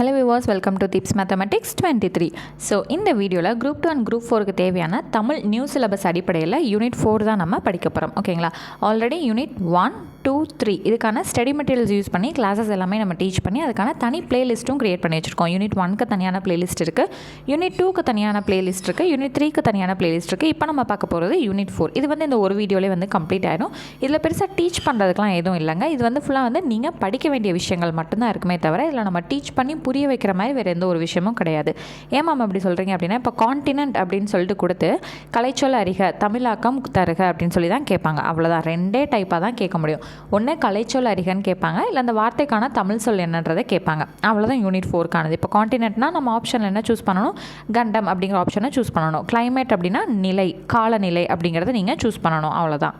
Hello Vilas welcome to tips mathematics twenty three so இந்த வீடியோவில் group two and group ஃபோருக்கு தேவையான Tamil new syllabus அடிப்படையில் யூனிட் ஃபோர் தான் நம்ம படிக்க போகிறோம் ஓகேங்களா already unit one two three இதுக்கான ஸ்டடி மெட்டீரியல்ஸ் யூஸ் பண்ணி கிளாஸஸ் எல்லாமே நம்ம டீச் பண்ணி அதுக்கான தனி பிளேலிஸ்ட்டும் க்ரியேட் பண்ணி வச்சுருக்கோம். யூனிட் ஒன்க்கு தனியான பிளேலிஸ்ட் இருக்குது யூனிட் டூக்கு தனியான பிளேலிஸ்ட் இருக்குது யூனிட் த்ரீக்கு தனியான பிளேலிஸ்ட் இருக்குது இப்போ நம்ம பார்க்க போகிறது யூனிட் ஃபோர் இது வந்து இந்த ஒரு வீடியோலேயே வந்து கம்ப்ளீட் ஆகிடும் இதில் பெருசாக டீச் பண்ணுறதுக்குலாம் எதுவும் இல்லைங்க. இது வந்து ஃபுல்லாக வந்து நீங்கள் படிக்க வேண்டிய விஷயங்கள் மட்டும்தான் இருக்குமே தவிர இதில் நம்ம டீச் பண்ணி புரிய வைக்கிற மாதிரி வேறு எந்த ஒரு விஷயமும் கிடையாது. ஏன் மேம் அப்படி சொல்கிறீங்க அப்படின்னா இப்போ காண்டினென்ட் அப்படின்னு சொல்லிட்டு கொடுத்து கலைச்சொல் அறிக தமிழாக்கம் தருக அப்படின்னு சொல்லி தான் கேட்பாங்க. அவ்வளோதான் ரெண்டே டைப்பாக தான் கேட்க முடியும். ஒன்று கலைச்சொல் அறிகன்னு கேட்பாங்க. இல்லை அந்த வார்த்தைக்கான தமிழ் சொல் என்னன்றதை கேட்பாங்க. அவ்வளோதான் யூனிட் ஃபோர்க்கானது இப்போ காண்டினென்ட்னா நம்ம ஆப்ஷனில் என்ன சூஸ் பண்ணணும்? கண்டம் அப்படிங்கிற ஆப்ஷனை சூஸ் பண்ணணும். கிளைமேட் அப்படின்னா நிலை காலநிலை அப்படிங்கிறத நீங்கள் சூஸ் பண்ணணும். அவ்வளோதான்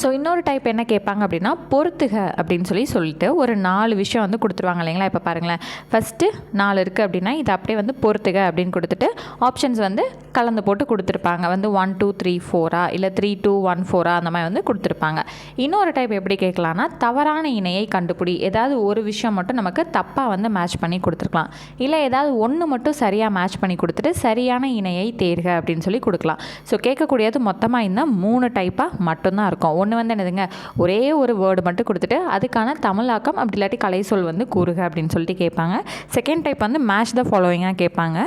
ஸோ இன்னொரு டைப் என்ன கேட்பாங்க அப்படின்னா பொறுத்துக அப்படின்னு சொல்லி சொல்லிட்டு ஒரு நாலு விஷயம் வந்து கொடுத்துருவாங்க இல்லைங்களா? இப்போ பாருங்களேன். ஃபஸ்ட்டு நாலு இருக்குது அப்படின்னா இது அப்படியே வந்து பொறுத்துக அப்படின்னு கொடுத்துட்டு ஆப்ஷன்ஸ் வந்து கலந்து போட்டு கொடுத்துருப்பாங்க. வந்து ஒன் டூ த்ரீ ஃபோரா இல்லை த்ரீ டூ ஒன் ஃபோரா அந்த மாதிரி வந்து கொடுத்துருப்பாங்க. இன்னொரு டைப் எப்படி கேட்கலான்னா தவறான இணையை கண்டுபிடி. ஏதாவது ஒரு விஷயம் மட்டும் நமக்கு தப்பாக வந்து மேட்ச் பண்ணி கொடுத்துருக்கலாம். இல்லை ஏதாவது ஒன்று மட்டும் சரியாக மேட்ச் பண்ணி கொடுத்துட்டு சரியான இணையை தேர்க அப்படின்னு சொல்லி கொடுக்கலாம். ஸோ கேட்கக்கூடியது மொத்தமாக இந்த மூணு டைப்பாக மட்டும்தான் இருக்கும். ஒன்று வந்து என்னதுங்க ஒரே ஒரு வேர்டு மட்டும் கொடுத்துட்டு அதுக்கான தமிழாக்கம் அப்படி இல்லாட்டி கலை சொல் வந்து கூறுக அப்படின்னு சொல்லிட்டு கேட்பாங்க. செகண்ட் டைப் வந்து மேட்ச் த ஃபாலோவிங்காக கேட்பாங்க.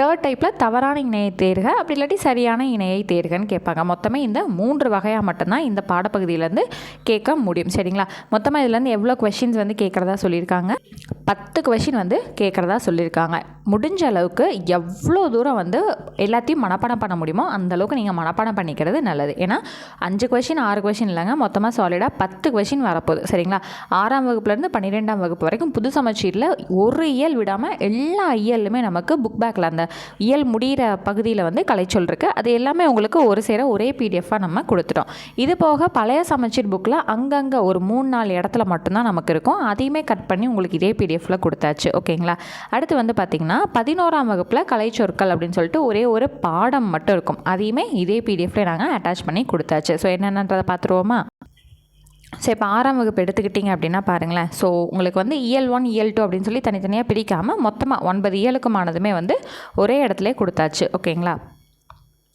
தேர்ட் டைப்பில் தவறான இணையை தேர்க அப்படி இல்லாட்டி சரியான இணையை தேர்கன்னு கேட்பாங்க. மொத்தமே இந்த மூன்று வகையாக மட்டும்தான் இந்த பாடப்பகுதியிலேருந்து கேட்க முடியும். சரிங்களா? மொத்தமாக இதுலேருந்து எவ்வளோ கொஷின்ஸ் வந்து கேட்குறதா சொல்லியிருக்காங்க. பத்து கொஷின் வந்து கேட்குறதா சொல்லியிருக்காங்க. முடிஞ்ச அளவுக்கு எவ்வளோ தூரம் வந்து எல்லாத்தையும் மனப்பாடம் பண்ண முடியுமோ அந்த அளவுக்கு நீங்கள் மனப்பாடம் பண்ணிக்கிறது நல்லது. ஏன்னா அஞ்சு கொஷின் ஆறு கொஷின் இல்லைங்க. மொத்தமாக சாலிடாக பத்து கொஷின் வரப்போகுது. சரிங்களா? ஆறாம் வகுப்புலேருந்து பன்னிரெண்டாம் வகுப்பு வரைக்கும் புது சமச்சீரில் ஒரு இயல் விடாமல் எல்லா இயல்லுமே நமக்கு புக் பேக்கில் அந்த இயல் முடிகிற பகுதியில் வந்து கலைச்சொல் இருக்குது அது எல்லாமே உங்களுக்கு ஒரு சேர ஒரே பிடிஎஃபாக நம்ம கொடுத்துட்டோம். இது போக பழைய சமச்சீர் புக்கில் அங்கங்கே ஒரு மூணு நாலு இடத்துல மட்டும்தான் நமக்கு இருக்கும். அதையுமே கட் பண்ணி உங்களுக்கு இதே பிடிஎஃப் பிடிஎஃபில் கொடுத்தாச்சு. ஓகேங்களா? அடுத்து வந்து பார்த்திங்கன்னா பதினோராம் வகுப்பில் கலைச்சொற்கள் அப்படின்னு சொல்லிட்டு ஒரே ஒரு பாடம் மட்டும் இருக்கும். அதையுமே இதே பிடிஎஃப்ல நாங்கள் அட்டாச் பண்ணி கொடுத்தாச்சு. ஸோ என்னென்னன்றதை பார்த்துருவோமா ஸோ இப்போ ஆறாம் வகுப்பு எடுத்துக்கிட்டிங்க அப்படின்னா பாருங்களேன். ஸோ உங்களுக்கு வந்து இயல் ஒன் இயல் டூ அப்படின்னு சொல்லி தனித்தனியாக பிரிக்காமல் மொத்தமாக ஒன்பது இயலுக்குமானதுமே வந்து ஒரே இடத்துல கொடுத்தாச்சு. ஓகேங்களா?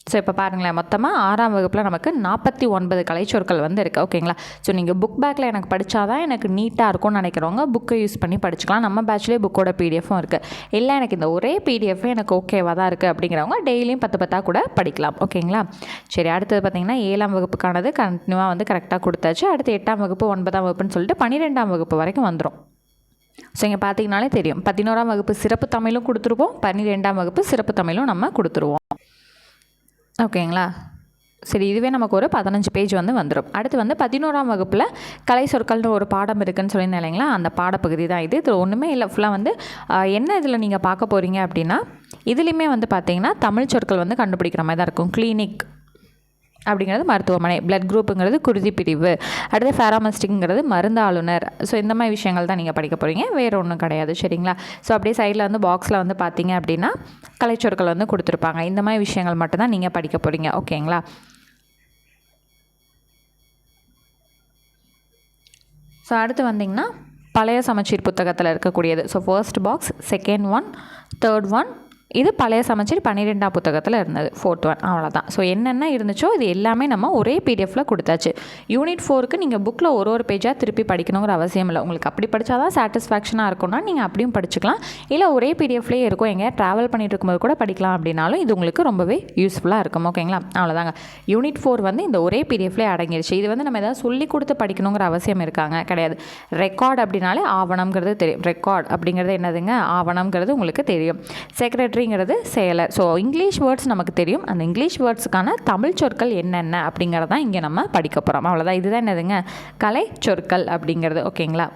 ஸோ இப்போ பாருங்களேன் மொத்தமாக ஆறாம் வகுப்பில் நமக்கு நாற்பத்தி ஒன்பது கலைச்சொற்கள் வந்து இருக்குது ஓகேங்களா ஸோ நீங்கள் புக் பேக்கில் எனக்கு படித்தா தான் எனக்கு நீட்டாக இருக்கும்னு நினைக்கிறவங்க புக்கை யூஸ் பண்ணி படிச்சுக்கலாம். நம்ம பேட்ச்லேயே புக்கோட பிடிஎஃபும் இருக்குது இல்லை எனக்கு இந்த ஒரே பிடிஎஃப் எனக்கு ஓகேவாக தான் இருக்குது அப்படிங்கிறவங்க டெய்லியும் பத்து பத்தாக கூட படிக்கலாம். ஓகேங்களா சரி அடுத்தது பார்த்திங்கன்னா ஏழாம் வகுப்புக்கானது கண்டினியூவாக வந்து கரெக்டாக கொடுத்தாச்சு. அடுத்து எட்டாம் வகுப்பு ஒன்பதாம் வகுப்புன்னு சொல்லிட்டு பன்னிரெண்டாம் வகுப்பு வரைக்கும் வந்துடும் ஸோ இங்கே பார்த்தீங்கனாலே தெரியும். பதினோராம் வகுப்பு சிறப்பு தமிழும் கொடுத்துருவோம் பன்னிரெண்டாம் வகுப்பு சிறப்பு தமிழும் நம்ம கொடுத்துருவோம். ஓகேங்களா? சரி இதுவே நமக்கு ஒரு பதினஞ்சு பேஜ் வந்து வந்துடும் அடுத்து வந்து பதினோராம் வகுப்பில் கலை சொற்கள்னு ஒரு பாடம் இருக்குதுன்னு சொல்லியிருந்தேன் இல்லைங்களா? அந்த பாடப்பகுதி தான் இது. இதில் ஒன்றுமே இல்லை. ஃபுல்லாக வந்து என்ன இதில் நீங்கள் பார்க்க போகிறீங்க அப்படின்னா இதுலேயுமே வந்து பார்த்தீங்கன்னா தமிழ் சொற்கள் வந்து கண்டுபிடிக்கிற மாதிரி தான் இருக்கும். கிளினிக் அப்படிங்கிறது மருத்துவமனை. பிளட் குரூப்புங்கிறது குருதி பிரிவு அடுத்து ஃபேராமஸ்டிக்ங்கிறது மருந்து ஆளுநர் ஸோ இந்த மாதிரி விஷயங்கள் தான் நீங்கள் படிக்க போகிறீங்க வேறு ஒன்றும் கிடையாது. சரிங்களா? ஸோ அப்படியே சைடில் வந்து பாக்ஸில் வந்து பார்த்தீங்க அப்படின்னா கலைச்சொற்கள் வந்து கொடுத்துருப்பாங்க. இந்த மாதிரி விஷயங்கள் மட்டும்தான் நீங்கள் படிக்க போகிறீங்க ஓகேங்களா? ஸோ அடுத்து வந்தீங்கன்னா பழைய சமச்சீர் புத்தகத்தில் இருக்கக்கூடியது. So first box second one third one இது பழைய சமைச்சர் பன்னிரெண்டாம் புத்தகத்தில் இருந்தது ஃபோர்த் ஒன் அவ்வளோதான் ஸோ என்னென்ன இருந்துச்சோ இது எல்லாமே நம்ம ஒரே பிடிஎஃப்ல கொடுத்தாச்சு. யூனிட் ஃபோருக்கு நீங்கள் புக்கில் ஒரு ஒரு பேஜாக திருப்பி படிக்கணுங்கிற அவசியம் இல்லை. உங்களுக்கு அப்படி படித்தா தான் சாட்டிஸ்ஃபேக்ஷனாக இருக்கும்னா நீங்கள் அப்படியும் படிச்சுக்கலாம். இல்லை ஒரே பிடிஎஃப்லேயே இருக்கும். எங்கேயா ட்ராவல் பண்ணிட்டு இருக்கும்போது கூட படிக்கலாம் அப்படின்னாலும் இது உங்களுக்கு ரொம்பவே யூஸ்ஃபுல்லாக இருக்கும். ஓகேங்களா அவ்வளோதாங்க யூனிட் ஃபோர் வந்து இந்த ஒரே பிடிஎஃப்லேயே அடங்கிருச்சு. இது வந்து நம்ம ஏதாவது சொல்லி கொடுத்து படிக்கணுங்கிற அவசியம் இருக்காங்க. கிடையாது. ரெக்கார்ட் அப்படின்னாலே ஆவணம்ங்கிறது தெரியும். ரெக்கார்ட் அப்படிங்கிறது என்னதுங்க? ஆவணம்ங்கிறது உங்களுக்கு தெரியும். அப்படிங்கிறது செயலர் ஸோ இங்கிலீஷ் வேர்ட்ஸ் நமக்கு தெரியும். அந்த இங்கிலீஷ் வேர்ட்ஸுக்கான தமிழ் சொற்கள் என்னென்ன அப்படிங்கிறதான் இங்கே நம்ம படிக்க போகிறோம் அவ்வளோதான் இதுதான் என்னதுங்க? கலை சொற்கள் அப்படிங்கிறது. ஓகேங்களா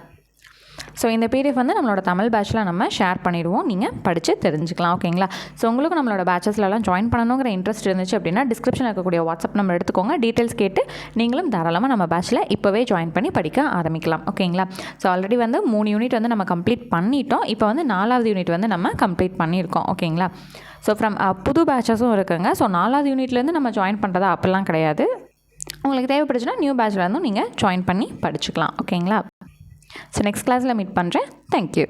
ஸோ இந்த பிடிஎஃப் வந்து நம்மளோட தமிழ் பேட்சில் நம்ம ஷேர் பண்ணிடுவோம். நீங்கள் படித்து தெரிஞ்சுக்கலாம் ஓகேங்களா? ஸோ உங்களுக்கு நம்மளோட பேச்சஸ்லலாம் ஜாயின் பண்ணணுங்கிற இன்ட்ரெஸ்ட் இருந்துச்சு அப்படின்னா டிஸ்கிரிப்ஷனில் இருக்கக்கூடிய வாட்ஸ்அப் நம்பர் எடுத்துக்கோங்க. டீட்டெயில்ஸ் கேட்டு நீங்களும் தாராளமாக நம்ம பேட்சில் இப்போவே ஜாயின் பண்ணி படிக்க ஆரம்பிக்கலாம் ஓகேங்களா? ஸோ ஆல்ரெடி வந்து மூணு யூனிட் வந்து நம்ம கம்ப்ளீட் பண்ணிட்டோம். இப்போ வந்து நாலாவது யூனிட் வந்து நம்ம கம்ப்ளீட் பண்ணியிருக்கோம் ஓகேங்களா? ஸோ ஃப்ரம் புது பேச்சஸும் இருக்குங்க. ஸோ நாலாவது யூனிட்லேருந்து நம்ம ஜாயின் பண்ணுறதா அப்போல்லாம் கிடையாது. உங்களுக்கு தேவைப்படுச்சுன்னா நியூ பேட்ச்ல இருந்தும் நீங்கள் ஜாயின் பண்ணி படிச்சுக்கலாம் ஓகேங்களா? ஸோ நெக்ஸ்ட் கிளாஸில் மீட் பண்ணுறேன் தேங்க்யூ